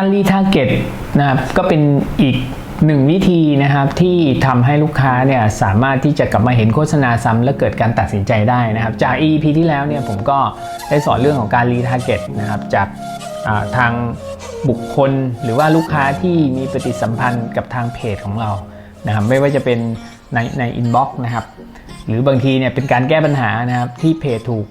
การรีทาร์เก็ตนะครับก็เป็นอีกหนึ่งวิธีนะครับที่ทำให้ลูกค้าเนี่ยสามารถที่จะกลับมาเห็นโฆษณาซ้ำและเกิดการตัดสินใจได้นะครับ จาก EP ที่แล้วเนี่ยผมก็ได้สอนเรื่องของการรีทาร์เก็ตนะครับจากาทางบุคคลหรือว่าลูกค้าที่มีปฏิสัมพันธ์กับทางเพจของเรานะครับไม่ว่าจะเป็นในในอินบ็อกซ์นะครับหรือบางทีเนี่ยเป็นการแก้ปัญหานะครับที่เพจถูก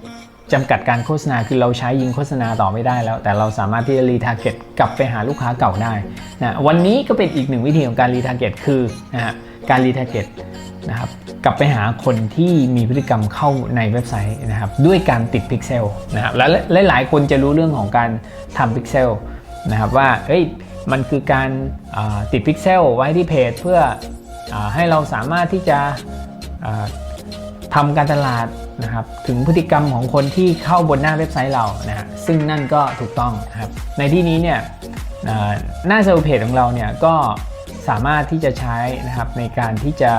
จำกัดการโฆษณาคือเราใช้ยิงโฆษณาต่อไม่ได้แล้ว แต่เราสามารถที่จะรีทาร์เก็ตกลับไปหาลูกค้าเก่าได้นะวันนี้ก็เป็นอีกหนึ่งวิธีของการรีทาร์เก็ตคือนะฮะการรีทาร์เก็ตนะครับกลับไปหาคนที่มีพฤติกรรมเข้าในเว็บไซต์นะครับด้วยการติดพิกเซลนะครับและหลายๆ คนจะรู้เรื่องของการทำพิกเซลนะครับว่าเฮ้ยมันคือการาติดพิกเซลไว้ที่เพจเพื่ออให้เราสามารถที่จะทำการตลาด นะครับถึงพฤติกรรมของคนที่เข้าบนหน้าเว็บไซต์เรานะฮะซึ่งนั่นก็ถูกต้องนะครับในที่นี้เนี่ยหน้าเซลล์เพจของเราเนี่ยก็สามารถที่จะใช้นะครับในการที่จะ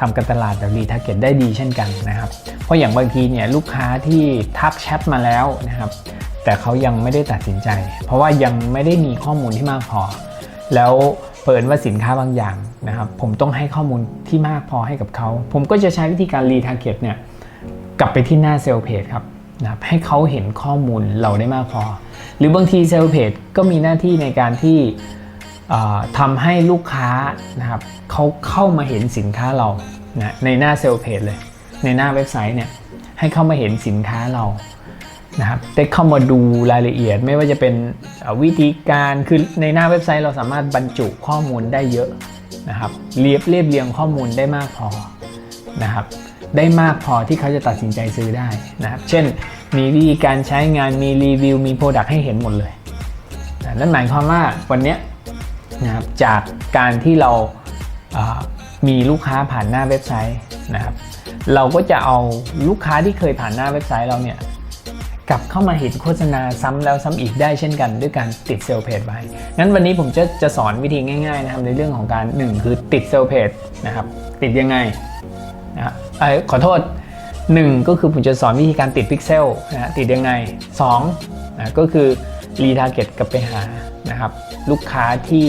ทำการตลาดแบบรีทาร์เก็ตได้ดีเช่นกันนะครับ เพราะอย่างบางทีเนี่ยลูกค้าที่ทักแชทมาแล้วนะครับ แต่เขายังไม่ได้ตัดสินใจ เพราะว่ายังไม่ได้มีข้อมูลที่มากพอ แล้วเปิดว่าสินค้าบางอย่างนะครับ ผมต้องให้ข้อมูลที่มากพอให้กับเขา ผมก็จะใช้วิธีการรีทาร์เก็ตเนี่ย กลับไปที่หน้าเซลล์เพจครับนะให้เขาเห็นข้อมูลเราได้มากพอ หรือบางทีเซลล์เพจก็มีหน้าที่ในการที่ทำให้ลูกค้านะครับเขาเข้ามาเห็นสินค้าเรานะในหน้าเซลล์เพจเลย ในหน้าเว็บไซต์เนี่ยให้เข้ามาเห็นสินค้าเรานะครับได้เข้ามาดูรายละเอียดไม่ว่าจะเป็นวิธีการคือในหน้าเว็บไซต์เราสามารถบรรจุข้อมูลได้เยอะนะครับเรียบเรียบเรียงข้อมูลได้มากพอนะครับ ได้มากพอที่เขาจะตัดสินใจซื้อได้นะครับ เช่น มีวิธีการใช้งาน มีรีวิว มีโปรดักต์ให้เห็นหมดเลยนะนั่นหมายความว่าวันนี้นะครับจากการที่เรามีลูกค้าผ่านหน้าเว็บไซต์นะครับ เราก็จะเอาลูกค้าที่เคยผ่านหน้าเว็บไซต์เราเนี่ยกลับเข้ามาเห็นโฆษณาซ้ำแล้วซ้ำอีกได้เช่นกันด้วยการติดเซลล์เพจไว้ งั้นวันนี้ผมจะจะสอนวิธีง่ายๆนะครับในเรื่องของการ 1 คือติดเซลล์เพจนะครับ ติดยังไง นะเอ้ยขอโทษ 1 ก็คือผมจะสอนวิธีการติดพิกเซลนะฮะติดยังไง2นะก็คือรีทาร์เก็ตกลับไปหานะครับลูกค้าที่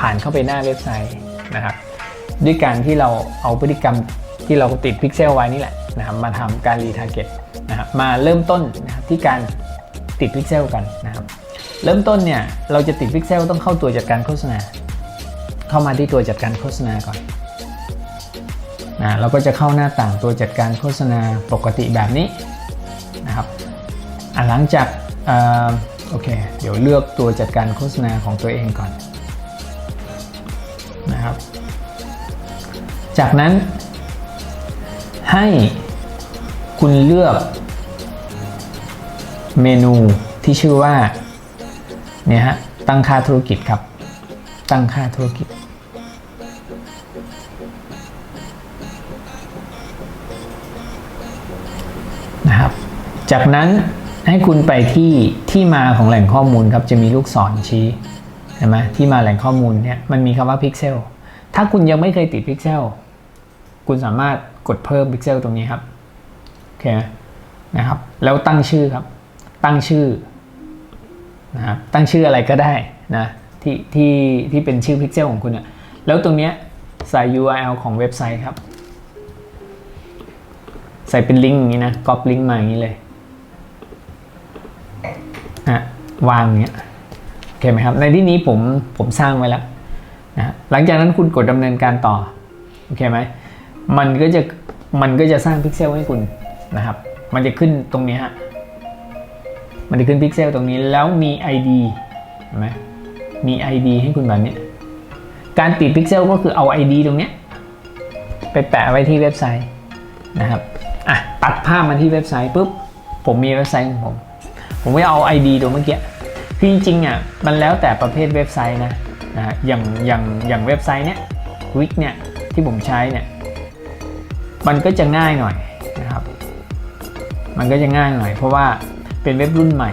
ผ่านเข้าไปหน้าเว็บไซต์นะครับด้วยการที่เราเอาพฤติกรรมที่เราติดพิกเซลไว้นี่แหละนะครับมาทำการรีทาร์เก็ตนะครับมาเริ่มต้นนะครับที่การติดพิกเซลกันนะครับเริ่มต้นเนี่ยเราจะติดพิกเซลต้องเข้าตัวจัดการโฆษณา เข้ามาที่ตัวจัดการโฆษณาก่อน นะเราก็จะเข้าหน้าต่างตัวจัดการโฆษณาปกติแบบนี้นะครับหลังจากอ่อโอเคเดี๋ยวเลือกตัวจัดการโฆษณาของตัวเองก่อนนะครับ จากนั้น ให้คุณเลือกเมนูที่ชื่อว่าเนี่ยฮะตั้งค่าธุรกิจครับ ตั้งค่าธุรกิจ นะครับ จากนั้นให้คุณไปที่ที่มาของแหล่งข้อมูลครับจะมีลูกศรชี้เห็นไหมที่มาแหล่งข้อมูลเนี่ยมันมีคำว่าพิกเซลถ้าคุณยังไม่เคยติดพิกเซลคุณสามารถกดเพิ่มพิกเซลตรงนี้ครับโอเคนะครับ แล้วตั้งชื่อครับ ตั้งชื่อนะครับตั้งชื่ออะไรก็ได้นะที่ที่ที่เป็นชื่อพิกเซลของคุณอะแล้วตรงเนี้ยใส่ URL ของเว็บไซต์ครับ ใส่เป็นลิงก์อย่างนี้นะก๊อปลิงก์มาอย่างนี้เลยนะวางอย่างเงี้ยโอเคไหมครับ ในที่นี้ผมผมสร้างไว้แล้วนะหลังจากนั้นคุณกดดำเนินการต่อโอเคไหมมันก็จะมันก็จะสร้างพิกเซลให้คุณนะครับ มันจะขึ้นตรงนี้ฮะมันจะขึ้นพิกเซลตรงนี้แล้วมี ID เห็นไหมมี ID ให้คุณแบบนี้ การติดพิกเซลก็คือเอา ID ตรงนี้ไปแปะไว้ที่เว็บไซต์นะครับ ตัดภาพมาที่เว็บไซต์ปุ๊บผมมีเว็บไซต์ของผม ผมก็เอา ID ตัวเมื่อกี้คือจริงๆอะมันแล้วแต่ประเภทเว็บไซต์นะนะฮะอย่างอย่างอย่างเว็บไซต์เนี้ยวิกเนี่ยที่ผมใช้เนี่ยมันก็จะง่ายหน่อยนะครับ มันก็จะง่ายหน่อยเพราะว่าเป็นเว็บรุ่นใหม่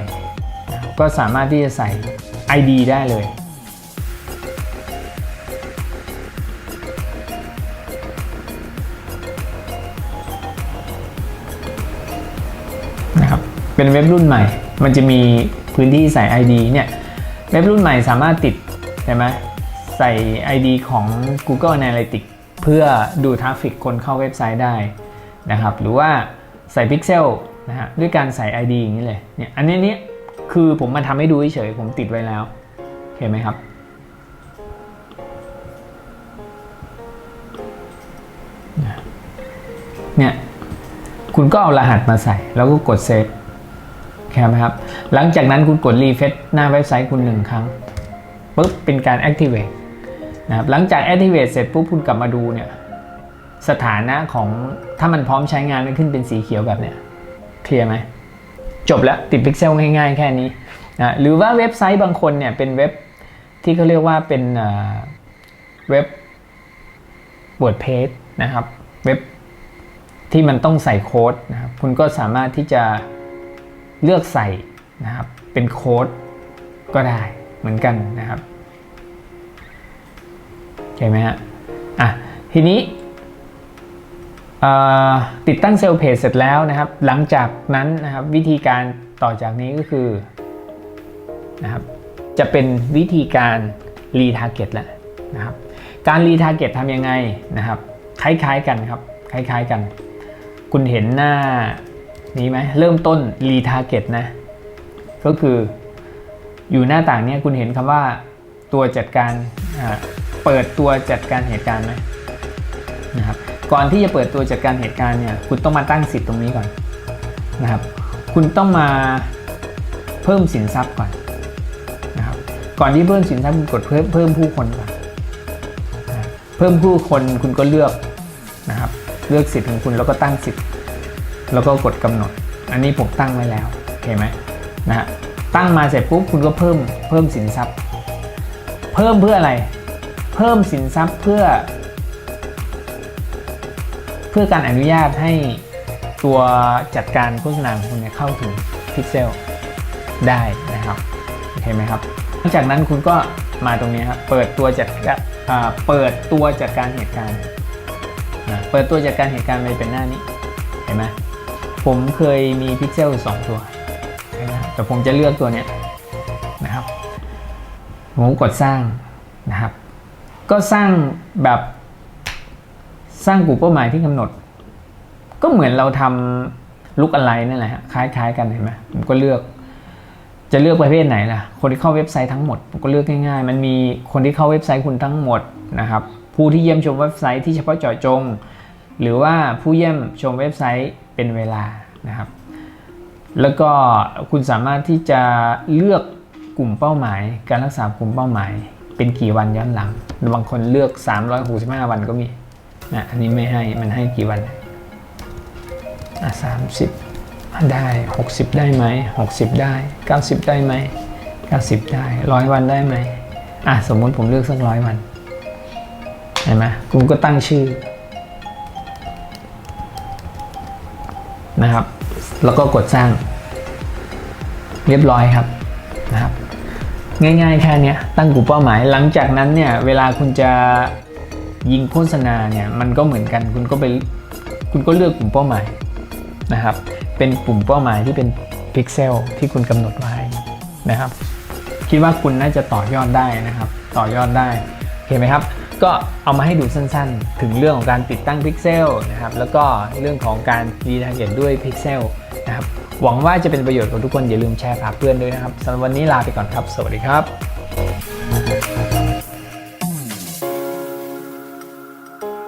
นะก็สามารถที่จะใส่ ID ได้เลย เป็นเว็บรุ่นใหม่ มันจะมีพื้นที่ใส่ ID เนี่ยเว็บรุ่นใหม่สามารถติดใช่ไหมใส่ ID ของ Google Analytics เพื่อดูทราฟฟิกคนเข้าเว็บไซต์ได้นะครับ หรือว่าใส่ Pixel นะฮะด้วยการใส่ ID อย่างนี้เลยเนี่ยอันนี้เนี่ยคือผมมาทำให้ดูเฉยผมติดไว้แล้วเห็นไหมครับ เนี่ยคุณก็เอารหัสมาใส่แล้วก็กดเซฟ คไหมครับ หลังจากนั้นคุณกดรีเฟซหน้าเว็บไซต์คุณหนึ่งครั้งปุ๊บเป็นการ activate นะครับหลังจาก activate เสร็จปุ๊บคุณกลับมาดูเนี่ยสถานะของถ้ามันพร้อมใช้งานมันขึ้นเป็นสีเขียวแบบเนี้ยเคลียร์ไหมจบแล้วติดพิกเซลง่ายๆ แค่นี้นะหรือว่าเว็บไซต์บางคนเนี่ยเป็นเว็บที่เขาเรียกว่าเป็นเอ่อเว็บ WordPress นะครับ เว็บที่มันต้องใส่โค้ดนะครับคุณก็สามารถที่จะ เลือกใส่นะครับเป็นโค้ดก็ได้เหมือนกันนะครับเห็นไหมฮะอะทีนี้ติดตั้งเซลล์เพจเสร็จแล้วนะครับ หลังจากนั้นนะครับวิธีการต่อจากนี้ก็คือนะครับจะเป็นวิธีการรีทาร์เก็ตแล้วนะครับการรีทาร์เก็ตทำยังไงนะครับ คล้ายๆกันครับ คล้ายๆกัน คุณเห็นหน้า นี้ไหมเริ่มต้นรีทาร์เก็ตนะ ก็คืออยู่หน้าต่างเนี้ยคุณเห็นคำว่าตัวจัดการเปิดตัวจัดการเหตุการณ์ไหมนะครับก่อนที่จะเปิดตัวจัดการเหตุการณ์เนี่ยคุณต้องมาตั้งสิทธิ์ตรงนี้ก่อนนะครับ คุณต้องมาเพิ่มสินทรัพย์ก่อนนะครับ ก่อนที่เพิ่มสินทรัพย์คุณกดเพิ่มเพิ่มผู้คนก่อนเพิ่มผู้คนคุณก็เลือกนะครับ เลือกสิทธิ์ของคุณแล้วก็ตั้งสิทธิ์ แล้วก็กดกำหนด อันนี้ผมตั้งไว้แล้วโอเคไหมนะฮะตั้งมาเสร็จปุ๊บคุณก็เพิ่มเพิ่มสินทรัพย์ เพิ่มเพื่ออะไร เพิ่มสินทรัพย์เพื่อ เพื่อการอนุญาตให้ตัวจัดการโฆษณาของคุณเนี่ยเข้าถึงพิกเซลได้นะครับโอเคไหมครับหลังจากนั้นคุณก็มาตรงนี้ครับเปิดตัวจัดการอ่าเปิดตัวจัดการเหตุการณ์เปิดตัวจัดการเหตุการณ์ไปเป็นหน้านี้เห็นไหม ผมเคยมีพิกเซลสองตัวนไหมแต่ผมจะเลือกตัวเนี้ยนะครับผมกดสร้างนะครับ ก็สร้างแบบสร้างกลุ่มเป้าหมายที่กำหนด ก็เหมือนเราทำลุกอะไรนั่นแหละฮะคล้ายๆ กันเห็นไหมผมก็เลือก จะเลือกประเภทไหนล่ะ คนที่เข้าเว็บไซต์ทั้งหมดผมก็เลือกง่ายๆ มันมีคนที่เข้าเว็บไซต์คุณทั้งหมดนะครับ ผู้ที่เยี่ยมชมเว็บไซต์ที่เฉพาะเจาะจง หรือว่าผู้เยี่ยมชมเว็บไซต์ เป็นเวลานะครับ แล้วก็คุณสามารถที่จะเลือกกลุ่มเป้าหมาย การรักษากลุ่มเป้าหมาย เป็นกี่วันย้อนหลัง บางคนเลือก 365 วันก็มีนะอันนี้ไม่ให้มันให้กี่วันอะ30ได้ 60 ได้ไหม60 ได้ 90 ได้ไหม90 ได้ร้อยวันได้ไหมอะสมมติผมเลือกสักร้อยวันเห็นไหมคุณก็ตั้งชื่อ นะครับ แล้วก็กดสร้าง เรียบร้อยครับนะครับ ง่ายๆแค่นี้ตั้งกลุ่มเป้าหมาย หลังจากนั้นเนี่ยเวลาคุณจะยิงโฆษณาเนี่ยมันก็เหมือนกันคุณก็ไปคุณก็เลือกกลุ่มเป้าหมายนะครับ เป็นกลุ่มเป้าหมายที่เป็นพิกเซลที่คุณกำหนดไว้นะครับ คิดว่าคุณน่าจะต่อยอดได้นะครับ ต่อยอดได้เห็นไหมครับ ก็เอามาให้ดูสั้นๆ ถึงเรื่องของการติดตั้งพิกเซลนะครับแล้วก็เรื่องของการรีทาร์เก็ตด้วยพิกเซลนะครับหวังว่าจะเป็นประโยชน์กับทุกคนอย่าลืมแชร์ฝากเพื่อนด้วยนะครับสำหรับวันนี้ลาไปก่อนครับ สวัสดีครับ